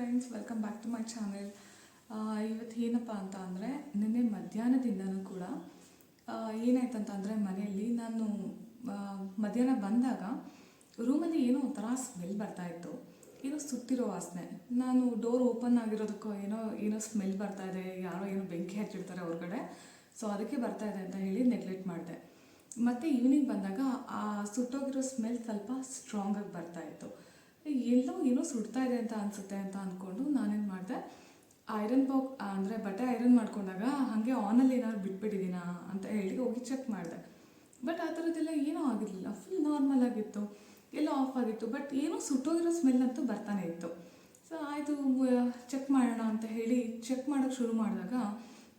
Friends welcome back to my channel ಇವತ್ತು ಏನಪ್ಪ ಅಂತ ಅಂದರೆ ನಿನ್ನೆ ಮಧ್ಯಾಹ್ನದಿಂದನೂ ಕೂಡ ಆ, ಅಂತ ಮನೆಯಲ್ಲಿ ನಾನು ಮಧ್ಯಾಹ್ನ ಬಂದಾಗ ರೂಮಲ್ಲಿ ಏನೋ ಒಂಥರ ಸ್ಮೆಲ್ ಬರ್ತಾ ಇತ್ತು. ಏನೋ ಸುತ್ತಿರೋ ವಾಸನೆ. ನಾನು ಡೋರ್ ಓಪನ್ ಆಗಿರೋದಕ್ಕೋ ಏನೋ ಏನೋ ಸ್ಮೆಲ್ ಬರ್ತಾ ಇದೆ. ಯಾರೋ ಏನೋ ಬೆಂಕಿ ಹಚ್ಚಿರ್ತಾರೆ ಹೊರಗಡೆ. ಸೊ ಅದಕ್ಕೆ ಬರ್ತಾ ಇದೆ ಅಂತ ಹೇಳಿ ನೆಗ್ಲೆಕ್ಟ್ ಮಾಡಿದೆ. ಮತ್ತು ಈವ್ನಿಂಗ್ ಬಂದಾಗ ಆ ಸುಟ್ಟೋಗಿರೋ ಸ್ಮೆಲ್ ಸ್ವಲ್ಪ ಸ್ಟ್ರಾಂಗಾಗಿ ಬರ್ತಾ ಇತ್ತು. ಏನೋ ಸುಡ್ತಾ ಇದೆ ಅಂತ ಅನಿಸುತ್ತೆ ಅಂತ ಅಂದ್ಕೊಂಡು ನಾನೇನು ಮಾಡಿದೆ, ಐರನ್ ಬಾಕ್ ಅಂದರೆ ಬಟ್ಟೆ ಐರನ್ ಮಾಡ್ಕೊಂಡಾಗ ಹಾಗೆ ಆನಲ್ಲಿ ಏನಾದ್ರು ಬಿಟ್ಬಿಟ್ಟಿದ್ದೀನಾ ಅಂತ ಹೇಳಿ ಹೋಗಿ ಚೆಕ್ ಮಾಡಿದೆ. ಬಟ್ ಆ ಥರದ್ದೆಲ್ಲ ಏನೂ ಆಗಿರಲಿಲ್ಲ. ಫುಲ್ ನಾರ್ಮಲ್ ಆಗಿತ್ತು. ಎಲ್ಲ ಆಫ್ ಆಗಿತ್ತು. ಬಟ್ ಏನೋ ಸುಟ್ಟೋಗಿರೋ ಸ್ಮೆಲ್ ಅಂತೂ ಬರ್ತಾನೆ ಇತ್ತು. ಸೊ ಆಯಿತು ಚೆಕ್ ಮಾಡೋಣ ಅಂತ ಹೇಳಿ ಚೆಕ್ ಮಾಡೋಕ್ಕೆ ಶುರು ಮಾಡಿದಾಗ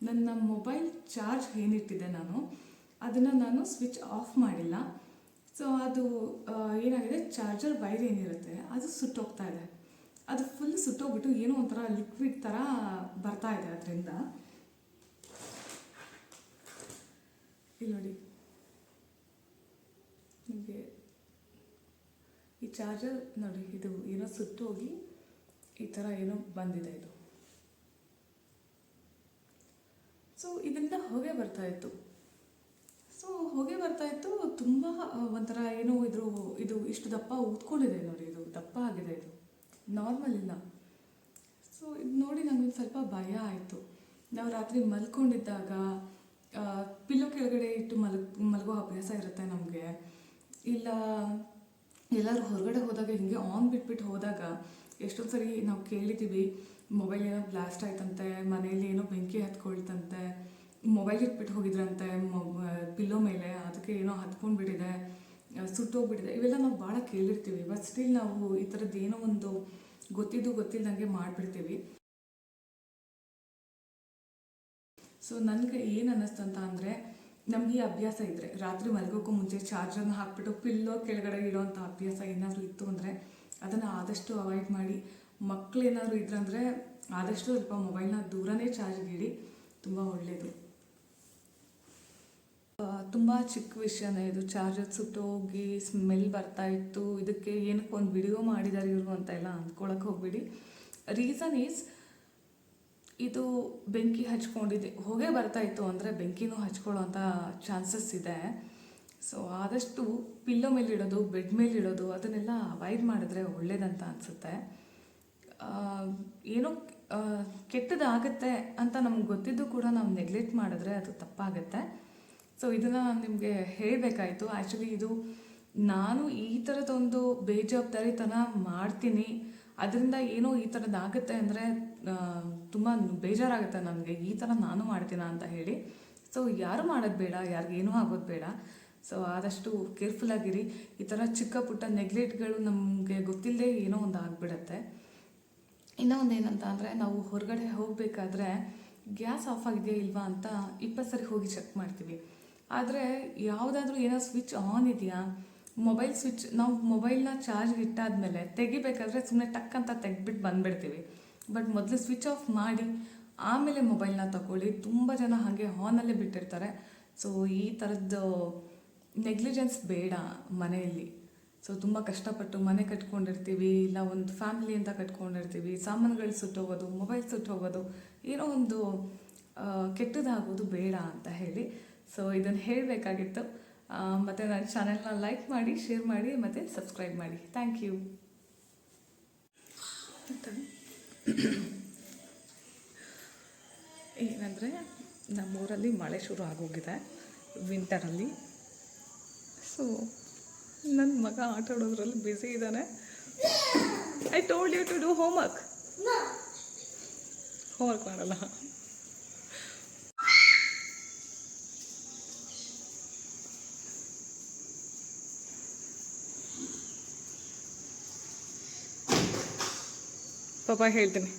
ನನ್ನ ಮೊಬೈಲ್ ಚಾರ್ಜ್ ಏನಿಟ್ಟಿದ್ದೆ ನಾನು, ಅದನ್ನು ನಾನು ಸ್ವಿಚ್ ಆಫ್ ಮಾಡಿಲ್ಲ. ಸೊ ಅದು ಚಾರ್ಜರ್ ವೈರ್ ಏನಿರುತ್ತೆ, ಅದು ಸುಟ್ಟೋಗ್ತಾ ಇದೆ. ಅದು ಫುಲ್ ಸುಟ್ಟೋಗ್ಬಿಟ್ಟು ಏನೋ ಒಂಥರ ಲಿಕ್ವಿಡ್ ಥರ ಬರ್ತಾ ಇದೆ ಅದರಿಂದ. ಇಲ್ಲಿ ನೋಡಿ. ನಿಮಗೆ ಈ ಚಾರ್ಜರ್ ನೋಡಿ, ಇದು ಏನೋ ಸುಟ್ಟೋಗಿ ಈ ಥರ ಏನೋ ಬಂದಿದೆ ಇದು. ಸೊ ಇದರಿಂದ ಹೊಗೆ ಬರ್ತಾ ಇತ್ತು. ಸೊ ಹೊಗೆ ಬರ್ತಾ ಇತ್ತು. ತುಂಬ ಒಂಥರ ಏನೋ ಇದ್ರು, ಇದು ಇಷ್ಟು ದಪ್ಪ ಊದ್ಕೊಂಡಿದೆ ನೋಡಿ ಇದು. ದಪ್ಪ ಆಗಿದೆ ಇದು. ನಾರ್ಮಲ್ ಇಲ್ಲ. ಸೊ ಇದು ನೋಡಿ ನನಗೆ ಸ್ವಲ್ಪ ಭಯ ಆಯಿತು. ನಾವು ರಾತ್ರಿ ಮಲ್ಕೊಂಡಿದ್ದಾಗ ಪಿಲ್ಲೋ ಕೆಳಗಡೆ ಇಟ್ಟು ಮಲ್ ಮಲಗೋ ಅಭ್ಯಾಸ ಇರುತ್ತೆ ನಮಗೆ. ಇಲ್ಲ ಎಲ್ಲರೂ ಹೊರಗಡೆ ಹೋದಾಗ, ಹಿಂಗೆ ಆನ್ ಬಿಟ್ಬಿಟ್ಟು ಹೋದಾಗ ಎಷ್ಟೊಂದು ಸರಿ ನಾವು ಕೇಳಿದ್ದೀವಿ ಮೊಬೈಲ್ ಏನೋ ಬ್ಲಾಸ್ಟ್ ಆಯ್ತಂತೆ ಮನೆಯಲ್ಲಿ ಏನೋ ಬೆಂಕಿ ಹತ್ಕೊಳ್ತಂತೆ ಮೊಬೈಲ್ ಇಟ್ಬಿಟ್ಟು ಹೋಗಿದ್ರಂತೆ ಪಿಲ್ಲೋ ಮೇಲೆ, ಅದಕ್ಕೆ ಏನೋ ಹತ್ಕೊಂಡ್ಬಿಟ್ಟಿದೆ ಸುಟ್ಟೋಗ್ಬಿಟ್ಟಿದೆ, ಇವೆಲ್ಲ ನಾವು ಭಾಳ ಕೇಳಿರ್ತೀವಿ ಬಟ್ ಸ್ಟಿಲ್ ನಾವು ಈ ಥರದ್ದು ಏನೋ ಒಂದು ಗೊತ್ತಿದ್ದು ಗೊತ್ತಿಲ್ಲದಂಗೆ ಮಾಡಿಬಿಡ್ತೀವಿ. ಸೊ ನನಗೆ ಏನು ಅನ್ನಿಸ್ತು ಅಂತ ಅಂದರೆ, ನಮಗೆ ಈ ಅಭ್ಯಾಸ ಇದ್ದರೆ ರಾತ್ರಿ ಮಲಗೋಕ್ಕೂ ಮುಂಚೆ ಚಾರ್ಜರ್ನ ಹಾಕ್ಬಿಟ್ಟು ಪಿಲ್ಲೋ ಕೆಳಗಡೆ ಇಡೋವಂಥ ಅಭ್ಯಾಸ ಏನಾದರೂ ಇತ್ತು ಅಂದರೆ, ಅದನ್ನು ಆದಷ್ಟು ಅವಾಯ್ಡ್ ಮಾಡಿ ಮಕ್ಕಳೇನಾದರೂ ಇದ್ರಂದರೆ, ಆದಷ್ಟು ಸ್ವಲ್ಪ ಮೊಬೈಲ್ನ ದೂರನೇ ಚಾರ್ಜ್ಗೆ ಇಡಿ ತುಂಬ ಒಳ್ಳೆಯದು ತುಂಬ ಚಿಕ್ಕ ವಿಷಯನೇ ಇದು. ಚಾರ್ಜರ್ ಸುಟ್ಟೋಗಿ ಸ್ಮೆಲ್ ಬರ್ತಾ ಇತ್ತು. ಇದಕ್ಕೆ ಏನಕ್ಕೆ ಒಂದು ವಿಡಿಯೋ ಮಾಡಿದ್ದಾರೆ ಇವರು ಅಂತ ಎಲ್ಲ ಅಂದ್ಕೊಳಕ್ಕೆ ಹೋಗ್ಬಿಡಿ. ರೀಸನ್ ಈಸ್ ಇದು ಬೆಂಕಿ ಹಚ್ಕೊಂಡಿದೆ. ಹೊಗೆ ಬರ್ತಾ ಇತ್ತು ಅಂದರೆ ಬೆಂಕಿನೂ ಹಚ್ಕೊಳ್ಳೋಂಥ ಚಾನ್ಸಸ್ ಇದೆ. ಸೊ ಆದಷ್ಟು ಪಿಲ್ಲೋ ಮೇಲೆ ಇಡೋದು ಬೆಡ್ ಮೇಲೆ ಇಡೋದು ಅದನ್ನೆಲ್ಲ ಅವಾಯ್ಡ್ ಮಾಡಿದ್ರೆ ಒಳ್ಳೇದಂತ ಅನಿಸುತ್ತೆ. ಏನೋ ಕೆಟ್ಟದಾಗತ್ತೆ ಅಂತ ನಮ್ಗೆ ಗೊತ್ತಿದ್ದು ಕೂಡ ನಾವು ನೆಗ್ಲೆಕ್ಟ್ ಮಾಡಿದ್ರೆ ಅದು ತಪ್ಪಾಗತ್ತೆ. ಸೊ ಇದನ್ನು ನಾನು ನಿಮಗೆ ಹೇಳಬೇಕಾಯಿತು. ಆ್ಯಕ್ಚುಲಿ ಇದು ನಾನು ಈ ಥರದೊಂದು ಬೇಜವಾಬ್ದಾರಿತನ ಮಾಡ್ತೀನಿ. ಅದರಿಂದ ಏನೋ ಈ ಥರದ್ದಾಗುತ್ತೆ ಅಂದರೆ ತುಂಬ ಬೇಜಾರಾಗುತ್ತೆ ನನಗೆ. ಈ ಥರ ನಾನು ಮಾಡ್ತೀನ ಅಂತ ಹೇಳಿ. ಸೊ ಯಾರು ಮಾಡೋದು ಬೇಡ ಯಾರಿಗೇನೂ ಆಗೋದು ಬೇಡ. ಸೊ ಆದಷ್ಟು ಕೇರ್ಫುಲ್ ಆಗಿರಿ. ಈ ಥರ ಚಿಕ್ಕ ಪುಟ್ಟ ನೆಗ್ಲೆಕ್ಟ್ಗಳು ನಮಗೆ ಗೊತ್ತಿಲ್ಲದೆ ಏನೋ ಒಂದು ಆಗಿಬಿಡತ್ತೆ. ಇನ್ನೂ ಒಂದು ಏನಂತ ಅಂದರೆ, ನಾವು ಹೊರಗಡೆ ಹೋಗಬೇಕಾದ್ರೆ, ಗ್ಯಾಸ್ ಆಫ್ ಆಗಿದೆಯಾ ಇಲ್ವಾ ಅಂತ ಇಪ್ಪತ್ತು ಸರಿ ಹೋಗಿ ಚೆಕ್ ಮಾಡ್ತೀವಿ. ಆದರೆ ಯಾವುದಾದ್ರೂ ಏನೋ ಸ್ವಿಚ್ ಆನ್ ಇದೆಯಾ? ಮೊಬೈಲ್ ಸ್ವಿಚ್, ನಾವು ಮೊಬೈಲ್ನ ಚಾರ್ಜ್ ಇಟ್ಟಾದ್ಮೇಲೆ ತೆಗಿಬೇಕಾದ್ರೆ ಸುಮ್ಮನೆ ಟಕ್ ಅಂತ ತೆಗ್ದುಬಿಟ್ಟು ಬಂದ್ಬಿಡ್ತೀವಿ. ಬಟ್ ಮೊದಲು ಸ್ವಿಚ್ ಆಫ್ ಮಾಡಿ, ಆಮೇಲೆ ಮೊಬೈಲ್ನ ತಗೊಳ್ಳಿ. ತುಂಬ ಜನ ಹಾಗೆ ಆನಲ್ಲೇ ಬಿಟ್ಟಿರ್ತಾರೆ. ಸೊ, ಈ ಥರದ್ದು ನೆಗ್ಲಿಜೆನ್ಸ್ ಬೇಡ ಮನೆಯಲ್ಲಿ. ಸೊ, ತುಂಬ ಕಷ್ಟಪಟ್ಟು ಮನೆ ಕಟ್ಕೊಂಡಿರ್ತೀವಿ, ಇಲ್ಲ ಒಂದು ಫ್ಯಾಮಿಲಿ ಅಂತ ಕಟ್ಕೊಂಡಿರ್ತೀವಿ. ಸಾಮಾನುಗಳು ಸುಟ್ಟೋಗೋದು ಮೊಬೈಲ್ ಸುಟ್ಟೋಗೋದು ಏನೋ ಒಂದು ಕೆಟ್ಟದಾಗೋದು ಬೇಡ ಅಂತ ಹೇಳಿ. ಸೊ ಇದನ್ನು ಹೇಳಬೇಕಾಗಿತ್ತು. ಮತ್ತು ನನ್ನ ಚಾನೆಲ್ನ ಲೈಕ್ ಮಾಡಿ ಶೇರ್ ಮಾಡಿ ಮತ್ತು ಸಬ್ಸ್ಕ್ರೈಬ್ ಮಾಡಿ. ಥ್ಯಾಂಕ್ ಯು ಏನಂದರೆ ನಮ್ಮೂರಲ್ಲಿ ಮಳೆ ಶುರು ಆಗೋಗಿದೆ ವಿಂಟರಲ್ಲಿ ಸೊ ನನ್ನ ಮಗ ಆಟ ಆಡೋದ್ರಲ್ಲಿ ಬ್ಯುಸಿ ಇದ್ದಾನೆ I told you to do homework homework ಮಾಡಲ್ಲ. ಪಾಪ ಹೇಳ್ತೀನಿ.